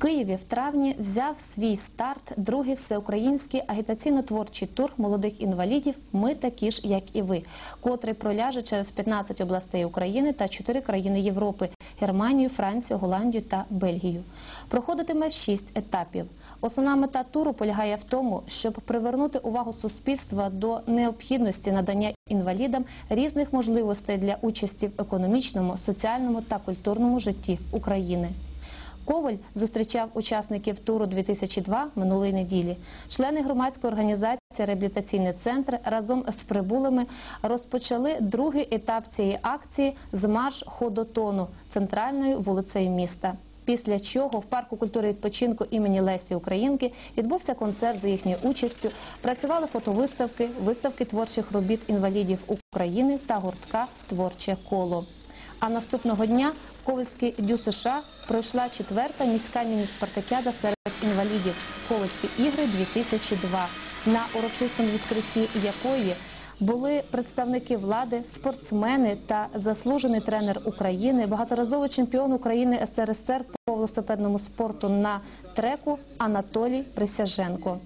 Києві в травні взяв свій старт другий всеукраїнський агітаційно-творчий тур молодих інвалідів Ми такі ж, як і ви, котрий проляже через 15 областей України та 4 країни Європи Германію, Францію, Голландію та Бельгію. Проходитиме в 6 етапів. Основна мета туру полягає в тому, щоб привернути увагу суспільства до необхідності надання інвалідам різних можливостей для участі в економічному, соціальному та культурному житті України. Коваль зустрічав учасників туру 2002 минулої неділі. Члени громадської організації Реабілітаційний центр разом з прибулими розпочали другий етап цієї акції з марш ходотону центральною вулицею міста. Після чого в парку культури відпочинку імені Лесі Українки відбувся концерт за їхньою участю. Працювали фотовиставки, виставки творчих робіт інвалідів України та гуртка Творче коло. А наступного дня в Ковальській дю США пройшла четверта міська міні-спартакіада серед інвалідів Ковальські ігри 2002 на урочистому відкритті якої були представники влади, спортсмени та заслужений тренер України, багаторазовий чемпіон України СРСР по велосипедному спорту на треку Анатолій Присяженко.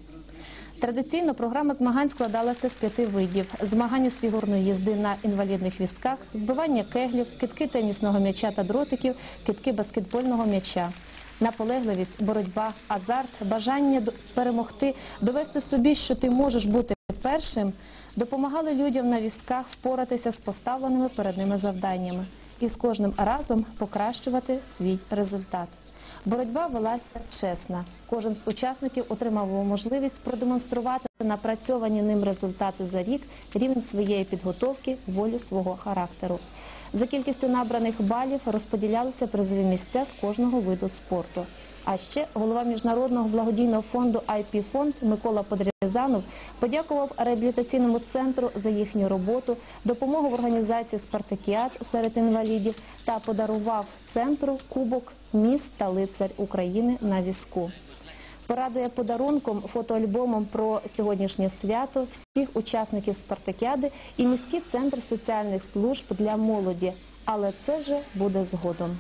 Традиційно програма змагань складалася з п'яти видів: змагання з фігурної їзди на інвалідних візках, збивання кеглів, китки тенісного м'яча та дротиків, китки баскетбольного м'яча. Наполегливість, боротьба, азарт, бажання перемогти, довести собі, що ти можеш бути першим, допомагали людям на візках впоратися з поставленими перед ними завданнями і з кожним разом покращувати свій результат. Боротьба велася чесна. Кожен з учасників отримав можливість продемонструвати напрацьовані ним результати за рік, рівень своєї підготовки, волю свого характеру. За кількістю набраних балів розподілялися призові місця з кожного виду спорту. А ще голова міжнародного благодійного фонду IP фонд Микола Подрязанов подякував реабілітаційному центру за їхню роботу, допомогу в організації спартакіад серед інвалідів та подарував центру кубок міст та лицар України на візку. Порадує подарунком фотоальбомом про сьогоднішнє свято всіх учасників спартакіади і міський центр соціальних служб для молоді. Але це вже буде згодом.